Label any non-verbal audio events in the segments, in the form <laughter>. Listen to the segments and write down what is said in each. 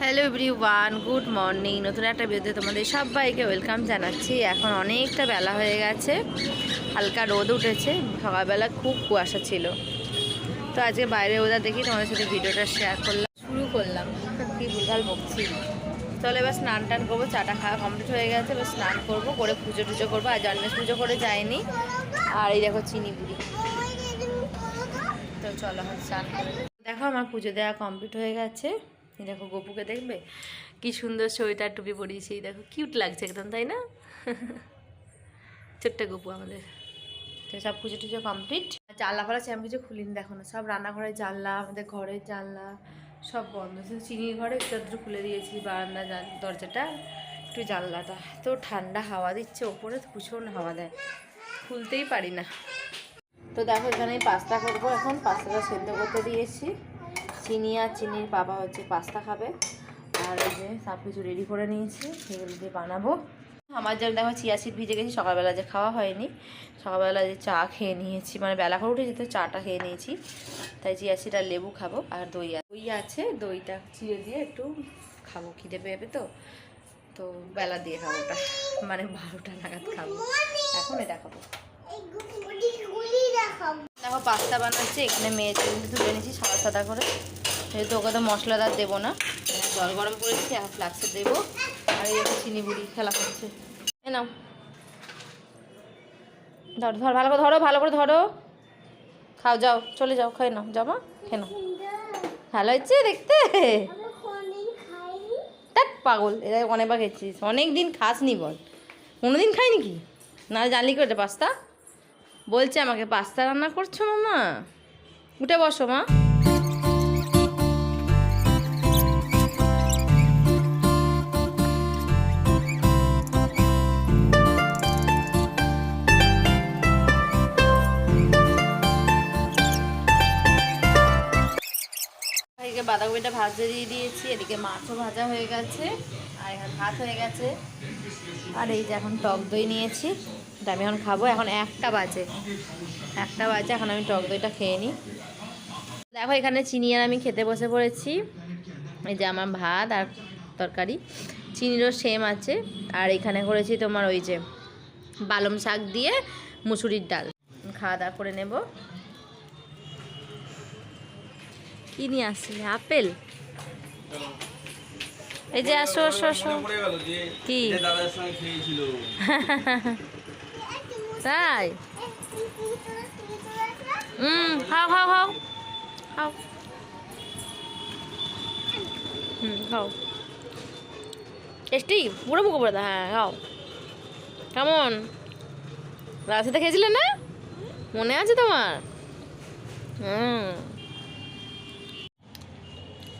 Hello everyone good morning নতুন একটা ভিডিওতে তোমাদের সবাইকে ওয়েলকাম জানাচ্ছি। এখন অনেকটা বেলা হয়ে গেছে। হালকা রোদ উঠেছে। সকালবেলা খুব কুয়াশা ছিল। তো আজকে বাইরে ওদের দেখি, তোমাদের সাথে ভিডিওটা শেয়ার করলাম। শুরু করলাম। কি ভুলভাল বকছি। চলো এবার স্নান টান করব, চাটা খাওয়া কমপ্লিট হয়ে গেছে। এবার স্নান করব, করে পুজো টুজো করব। আর জন্মেশ পুজো করে যায়নি আর এই দেখো চিনি বুড়ি তো চলো স্নান করে দেখো আমার পুজো দেওয়া কমপ্লিট হয়ে গেছে। দেখো গপুকে দেখবে? কি সুন্দর সোয়েটার টুপি পরিয়েছি দেখো কিউট লাগছে একদম, তাই না? ছোট্ট গপু আমাদের। তো সব পুজো টুজো কমপ্লিট জানলা ফালা আমি কিছু খুলিনি, দেখো না, সব রান্নাঘরের জানলা, আমাদের ঘরের জানলা, সব বন্ধ। শুধু চিনির ঘরে একটু খুলে দিয়েছি, বারান্দা দরজাটা, একটু জানলাটা। তো ঠান্ডা হাওয়া দিচ্ছে, ওপরে ভীষণ হাওয়া দেয়। খুলতেই পারি না। তো দেখো এখানে পাস্তা করব এখন, পাস্তাটা সেদ্ধ করতে দিয়েছি। চিনি আর চিনির বাবা হচ্ছে পাস্তা খাবে। আর ওই যে সব কিছু রেডি করে নিয়েছি, সেগুলো দিয়ে বানাবো। আমার জন্য দেখো চিয়া ভিজে গেছি, সকালবেলা যে খাওয়া হয়নি। সকালবেলা যে চা খেয়ে নিয়েছি মানে বেলা করে উঠেছি তো চাটা খেয়ে নিয়েছি। তাই চিয়া আর লেবু খাব, আর দই দই আছে, দইটা চিড়ে দিয়ে একটু খাব, খিদে পেয়ে তো। তো বেলা দিয়ে খাব ওটা মানে বারোটা নাগাদ খাব। এখন এটা খাব। দেখো পাস্তা বানাচ্ছি, এখানে মেয়ে কিন্তু তুলে নিয়েছি, সাদা সাদা করে। যেহেতু ওকে তো মশলাদার দেবো না, জল গরম করেছি আর ফ্লাক্সে দেবো। আর এই চিনি বুড়ি খেলা করছে এ নাও। ধর ধর, ভালো করে ধরো, ভালো করে ধরো। খাও, যাও, চলে যাও খাই নাও, যাও মা, খেয়ে নাও। ভালো হচ্ছে দেখতে? পাগল, এরা অনেকবার খেয়েছিস। অনেক দিন খাসনি বল। কোনো দিন খাইনি কি? না, জানলি করে পাস্তা? বলছে আমাকে, পাস্তা রান্না করছ মামা? উঠে বসো মা। বাঁধাকপিটা ভাজতে দিয়ে দিয়েছি, এদিকে মাছও ভাজা হয়ে গেছে, আর এখন ভাত হয়ে গেছে। আর এই যে এখন টক দই নিয়েছি, এটা আমি এখন খাব, এখন একটা বাজে একটা বাজে, এখন আমি টক দইটা খেয়ে নিই। দেখো, এখানে চিনি আর আমি খেতে বসে পড়েছি, এই যে আমার ভাত আর তরকারি, চিনিরও সেম আছে, আর এখানে করেছি তোমার ওই যে পালং শাক দিয়ে মুসুরির ডাল। খাওয়া দাওয়া করে নেব। কি নিয়ে আসলে? আপেল? এই যে আসো আসো আসো। কি? <laughs> তাই? হুম খাও খাও খাও। খাও। হুম খাও। টেস্টি? পুরো বুকো পড়ে হ্যাঁ খাও। কেমন? রাতে খেয়েছিলে না? মনে আছে তোমার? হুম।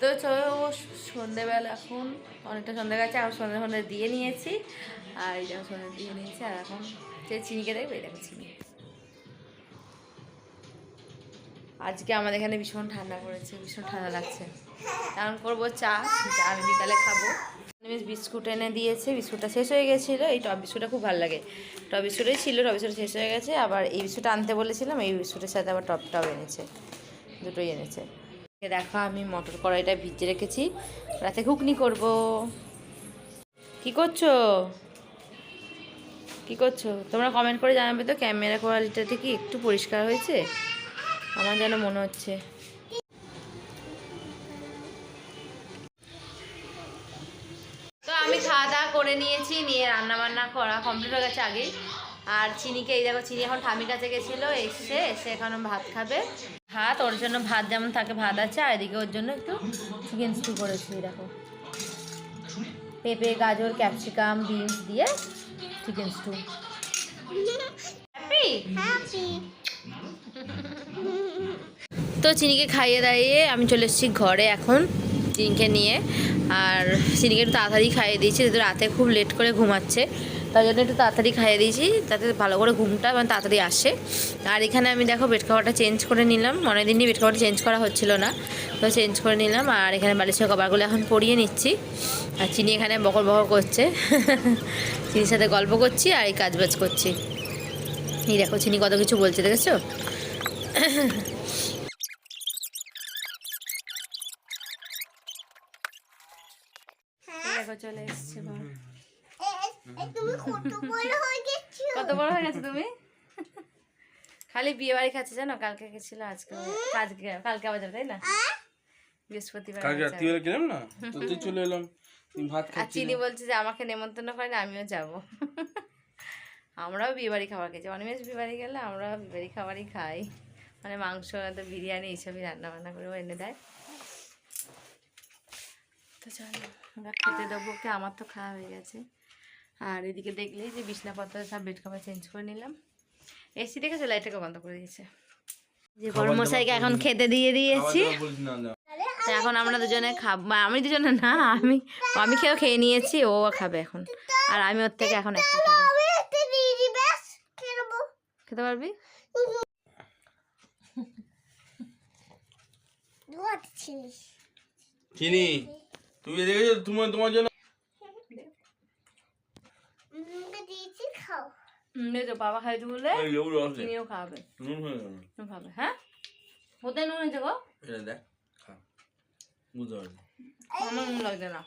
তো চলো সন্ধেবেলা এখন অনেকটা সন্ধে গেছে এখন সন্ধে সন্ধে দিয়ে নিয়েছি। আর এই দেখো সন্ধে দিয়ে নিয়েছি, আর এখন সে চিনিকে দেখবে এই দেখো চিনি। আজকে আমাদের এখানে ভীষণ ঠান্ডা পড়েছে, ভীষণ ঠান্ডা লাগছে। এখন করব চা চা আমি বিকালে খাব। বিস্কুট এনে দিয়েছে, বিস্কুটটা শেষ হয়ে গেছিল, এই টপ বিস্কুটটা খুব ভালো লাগে। টপ বিস্কুটই ছিল টপ বিস্কুট শেষ হয়ে গেছে, আবার এই বিস্কুট আনতে বলেছিলাম, এই বিস্কুটের সাথে আবার টপ টপ এনেছে, দুটোই এনেছে। দেখো, আমি মটর কড়াইটা ভিজে রেখেছি। রাতে ঘুগনি করব। কি করছ? কি করছ? তোমরা কমেন্ট করে জানাবে তো ক্যামেরা কোয়ালিটিটা কি একটু পরিষ্কার হয়েছে? আমার যেন মনে হচ্ছে। তো আমি খাওয়া দাওয়া করে নিয়েছি, নিয়ে রান্না বান্না করা কমপ্লিট হয়ে গেছে আগেই। আর চিনিকে এই দেখো চিনি এখন ঠামির কাছে গেছিল এসে এসে এখন ভাত খাবে। ভাত ওর জন্য ভাত যেমন থাকে ভাত আছে আর এদিকে ওর জন্য একটু চিকেন স্টু করেছি দেখো। পেঁপে গাজর ক্যাপসিকাম বিনস দিয়ে চিকেন স্টু। তো চিনিকে খাইয়ে দাইয়ে আমি চলে এসেছি ঘরে এখন চিনিকে নিয়ে। আর চিনিকে একটু তাড়াতাড়ি খাইয়ে দিয়েছি যেহেতু রাতে খুব লেট করে ঘুমাচ্ছে। তার জন্য একটু তাড়াতাড়ি খাইয়ে দিয়েছি তাতে ভালো করে ঘুমটা মানে তাড়াতাড়ি আসে। আর এখানে আমি দেখো বেড খাবারটা চেঞ্জ করে নিলাম অনেক দিনই বেড খাবারটা চেঞ্জ করা হচ্ছিল না। তো চেঞ্জ করে নিলাম আর এখানে বালিশের কভারগুলো এখন পরিয়ে নিচ্ছি। আর চিনি এখানে বকর বকর করছে। <laughs> চিনির সাথে গল্প করছি আর এই কাজ বাজ করছি। এই দেখো চিনি কত কিছু বলছে দেখেছ? দেখো চলে এসছে বর। তুমি কত বড় হয়ে গেছো? কত বড় গেছে তুমি? খালি বিয়ে বাড়ি খাচ্ছে জানো? কালকে গেছিল আজকে আজকে কালকে আবার যাবে তাই না? বৃহস্পতিবার কালকে আবার রাত্রি যাবে। বেলা গেলাম না? তো তুই চলে এলাম। ভাত আর খাচ্ছি চিনি বলছে যে আমাকে নেমন্তন্ন করেন আমিও যাব। আমরাও বিয়ে বাড়ি খাবার খেয়েছি। অনিমেষ বিয়ে বাড়ি গেলে আমরাও বিয়ে বাড়ি খাবারই খাই। মানে মাংস তো বিরিয়ানি এইসবই রান্না বান্না করে এনে দেয়। তো চলো আমরা খেতে দেবো। ওকে আমার তো খাওয়া হয়ে গেছে। আর এদিকে দেখলেই যে বিছনাপত্র সব বেড কভার চেঞ্জ করে নিলাম। এসি দেখেছ লাইটটাকে বন্ধ করে দিয়েছে। যে গরম মশাইকে এখন খেতে দিয়ে দিয়েছি। এখন আমরা দুজনে খাব আমি দুজনে না আমি আমি খেয়েও খেয়ে নিয়েছি ও খাবে এখন। আর আমি ওর থেকে এখন একটা খেতে পারবি? চিনি তুমি দেখেছ তোমার তোমার জন্য মুখে দিয়েছি তো বাবা খাইতে বলে তুমিও। খাবে। হয়ে খাবে হ্যাঁ? কোথায় নুন হয়েছে গো? দেখ আমার নুন লাগছে না।